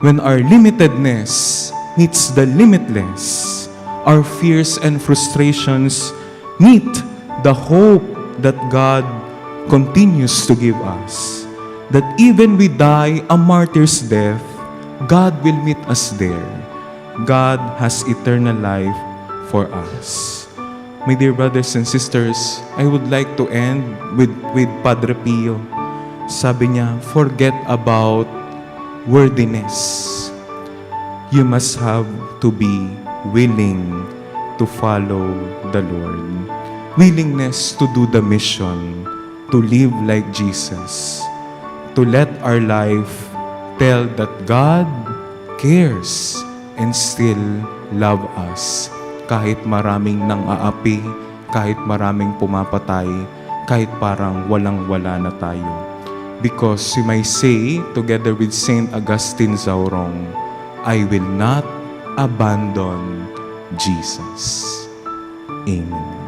When our limitedness meets the limitless, our fears and frustrations meet the hope that God continues to give us. That even we die a martyr's death, God will meet us there. God has eternal life for us. My dear brothers and sisters, I would like to end with, with Padre Pio. Sabi niya, forget about worthiness. You must have to be willing to follow the Lord. Willingness to do the mission, to live like Jesus, to let our life tell that God cares and still love us kahit maraming nang aapi, kahit maraming pumapatay, kahit parang walang-wala na tayo. Because we may say, together with Saint Augustine Zaurong, I will not abandon Jesus. Amen.